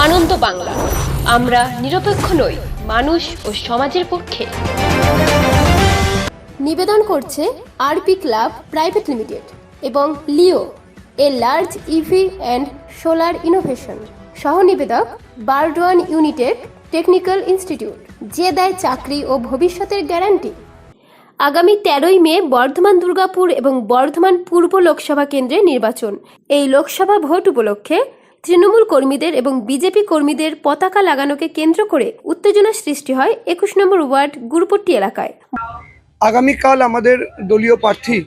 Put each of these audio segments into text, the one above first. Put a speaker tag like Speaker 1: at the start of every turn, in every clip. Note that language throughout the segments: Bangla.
Speaker 1: আনন্দ বাংলা। আমরা নিরপেক্ষ নই, মানুষ ও সমাজের পক্ষে।
Speaker 2: নিবেদন করছে আরপি ক্লাব প্রাইভেট লিমিটেড এবং Leo, a large EV and solar innovation. সহ নিবেদক বারডোয়ান ইউনিটেড টেকনিক্যাল ইনস্টিটিউট, যে দেয় চাকরি ও ভবিষ্যতের গ্যারান্টি। আগামী তেরোই মে বর্ধমান দুর্গাপুর এবং বর্ধমান পূর্ব লোকসভা কেন্দ্রে নির্বাচন। এই লোকসভা ভোট উপলক্ষে তৃণমূল কর্মীদের এবং বিজেপি কর্মীদের পতাকা লাগানোকে কেন্দ্র করে উত্তেজনা সৃষ্টি হয় একুশ নম্বর ওয়ার্ড গুরুপট্টি এলাকায়।
Speaker 3: আগামীকাল আমাদের দলীয় প্রার্থী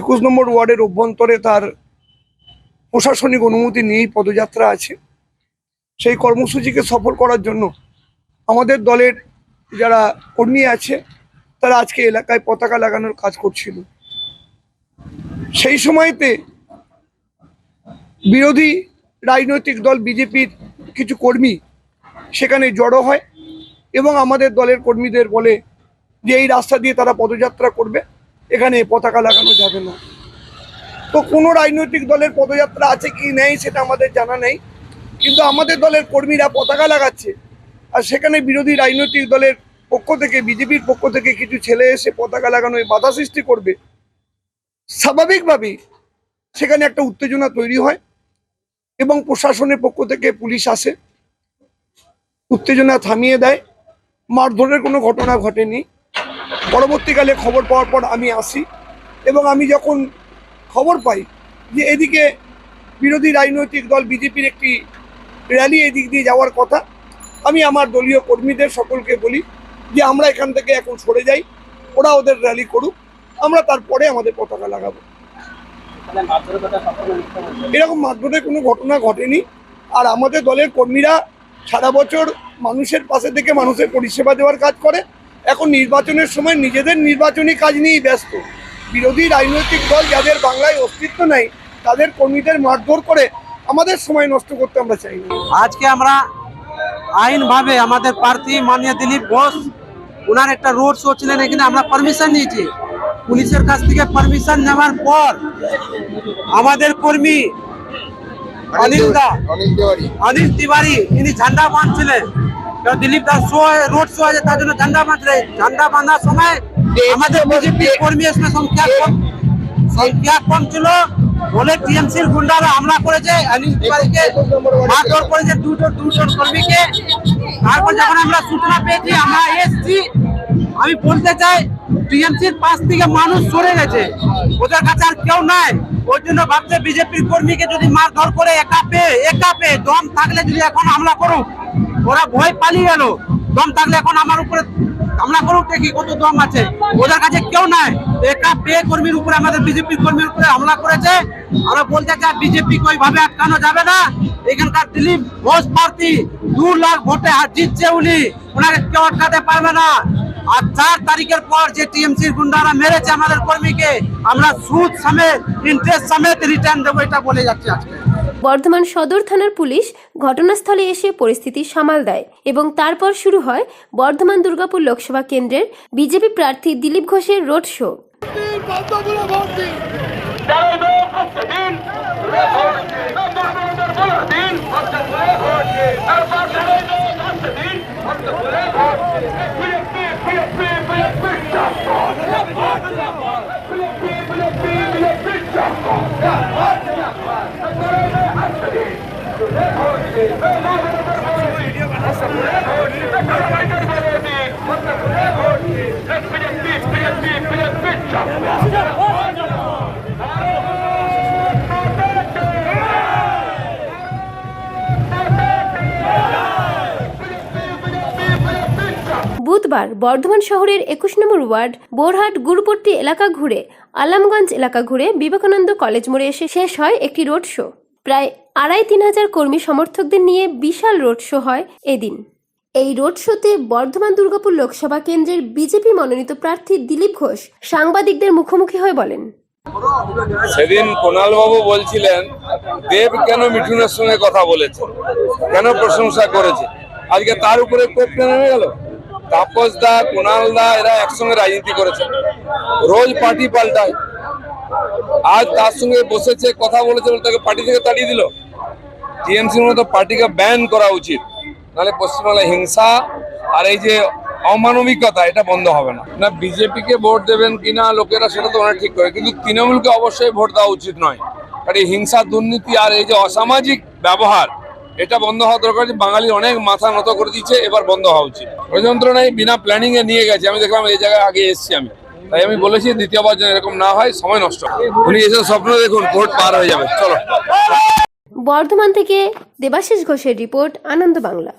Speaker 3: একুশ নম্বর ওয়ার্ডের অভ্যন্তরে তার প্রশাসনিক অনুমতি নিয়েই পদযাত্রা আছে। সেই কর্মসূচিকে সফল করার জন্য আমাদের দলের যারা কর্মী আছে, তারা আজকে এলাকায় পতাকা লাগানোর কাজ করছিল। সেই সময়তে বিরোধী রাজনৈতিক দল, বিজেপির কিছু কর্মী সেখানে জড়ো হয় এবং আমাদের দলের কর্মীদের বলে যে এই রাস্তা দিয়ে তারা পদযাত্রা করবে, এখানে পতাকা লাগানো যাবে না। তো কোনো রাজনৈতিক দলের পদযাত্রা আছে কি নেই সেটা আমাদের জানা নেই, কিন্তু আমাদের দলের কর্মীরা পতাকা লাগাচ্ছে আর সেখানে বিরোধী রাজনৈতিক দলের পক্ষ থেকে, বিজেপির পক্ষ থেকে কিছু ছেলে এসে পতাকা লাগানোয় বাধা সৃষ্টি করবে। স্বাভাবিকভাবেই সেখানে একটা উত্তেজনা তৈরি হয়। এবং প্রশাসনের পক্ষ থেকে পুলিশ আসে, উত্তেজনা থামিয়ে দেয়। মারধরের কোনো ঘটনা ঘটেনি। পরবর্তীকালে খবর পাওয়ার পর আমি আসি এবং আমি যখন খবর পাই যে এদিকে বিরোধী রাজনৈতিক দল বিজেপির একটি র্যালি এদিক দিয়ে যাওয়ার কথা, আমি আমার দলীয় কর্মীদের সকলকে বলি যে আমরা এখান থেকে এখন সরে যাই, ওরা ওদের র্যালি করুক, আমরা তারপরে আমাদের পতাকা লাগাবো। এরকম মারধরের কোনো ঘটনা ঘটেনি। আর আমাদের দলের কর্মীরা সারা বছর মানুষের পাশে থেকে মানুষের পরিষেবা দেওয়ার কাজ করে। এখন নির্বাচনের সময় নিজেদের নির্বাচনী কাজ নিয়েই ব্যস্ত। বিরোধী রাজনৈতিক দল যাদের বাংলায় অস্তিত্ব নাই তাদের কর্মীদের মারধর করে আমাদের সময় নষ্ট করতে আমরা চাই
Speaker 4: আজকে আমরা আইনভাবে আমাদের প্রার্থী মাননীয় দিলীপ ঘোষ ওনার একটা রোড শো ছিলেন এখানে আমরা পারমিশন নিয়েছি। পুলিশের কাছ থেকে পারমিশন নেওয়ার পর আমাদের কর্মী অনিল দা অনিল তিওয়ারি। ইনি ঝান্ডা বাঁধছিলেন। Dilip Das show road show আছে তার জন্য ঝান্ডা বাঁধছিলেন ঝান্ডা বাঁধার সময় আমাদের বিজেপি কর্মী এসে সংখ্যা কম সংখ্যা কম ছিল। বলে টিএমসির গুন্ডারা হামলা করেছে। অনিল তিওয়ারিকে মারধর করেছে দুটো দুজন কর্মীকে। তারপর যখন আমরা সূচনা পেয়েছি আমরা এসছি। আমি বলতে চাই টিএমসির পাশ থেকে মানুষ সরে গেছে। ওদের কাছে আর কেউ নাই। ওই জন্য ভাবছে বিজেপির কর্মীকে যদি মারধর করে একা পেয়ে একা পেয়ে দম থাকলে যদি এখন হামলা করুক, ওরা ভয় পালিয়ে গেল। দম থাকলে এখন আমার উপরে হামলা করুক দেখি কত দম আছে। ওদের কাছে কেউ নাই। একা পেয়ে কর্মীর উপরে, আমাদের বিজেপির কর্মীর উপরে হামলা করেছে। আমরা বলতে চাই, বিজেপি ওইভাবে আটকানো যাবে না। এখানকার দিলীপ ঘোষ প্রার্থী, দু লাখ ভোটে জিতছে উনি। ওনাকে কেউ আটকাতে পারবে না। আর চার তারিখের পর যে টিএমসির গুন্ডারা মেরেছে আমাদের কর্মীকে আমরা সুদ সমেত ইন্টারেস্ট সমেত রিটার্ন দেবো এটা বলে যাচ্ছি আজকে।
Speaker 2: বর্ধমান সদর থানার পুলিশ ঘটনাস্থলে এসে পরিস্থিতি সামাল দেয় এবং তারপর শুরু হয় বর্ধমান দুর্গাপুর লোকসভা কেন্দ্রের বিজেপি প্রার্থী দিলীপ ঘোষের রোড শো। Fight, fight. বুধবার বর্ধমান শহরের একুশ নম্বর ওয়ার্ড বোরহাট গুরুপট্টি এলাকা ঘুরে আলামগঞ্জ এলাকা ঘুরে বিবেকানন্দ কলেজ মোড়ে এসে শেষ হয় একটি রোড শো। প্রায় আড়াই তিন হাজার কর্মী সমর্থকদের নিয়ে বিশাল রোড শো হয় এদিন। এই রোড শোতে বর্ধমান দুর্গাপুর লোকসভা কেন্দ্রের বিজেপি মনোনীত প্রার্থী দিলীপ ঘোষ সাংবাদিকদের মুখোমুখি হয়ে বলেন,
Speaker 5: সেদিন কোনাল বাবু বলছিলেন, দেব কেন মিঠুনের সঙ্গে কথা বলেছে? কেন প্রশংসা করেছে? আজকে তার উপরে কোপ কেন গেল? তাপস দা কোনাল দা এরা একসঙ্গে রাজনীতি করেছে। রোজ পার্টি পাল্টায়। আজ তার সঙ্গে বসেছে, কথা বলেছে বলে তাকে পার্টি থেকে তাড়িয়ে দিল। টিএমসির মতো পার্টিকে ব্যান করা উচিত। নাহলে পশ্চিমবাংলায় হিংসা আর এই যে অমানবিকতা, এটা বন্ধ হবে না। না, বিজেপিকে ভোট দেবেন কিনা লোকেরা সেটা তো ওনারা ঠিক করে। কিন্তু তৃণমূলকে অবশ্যই ভোট দেওয়া উচিত নয়। কারণ হিংসা, দুর্নীতি আর এই যে অসামাজিক ব্যবহার এটা বন্ধ হওয়া দরকার বাঙালির বাঙালি অনেক মাথা নত করে দিচ্ছে এবার বন্ধ হওয়া উচিত। ওই নাই, বিনা প্ল্যানিং এ নিয়ে গেছে। আমি দেখলাম এই জায়গায় আগে এসেছি আমি। তাই আমি বলেছি দ্বিতীয়বার যেন এরকম না হয়, সময় নষ্ট। উনি এসে স্বপ্ন দেখুন, ভোট পার হয়ে যাবে। চলো।
Speaker 2: বর্ধমান থেকে দেবাশিস ঘোষের রিপোর্ট, আনন্দ বাংলা।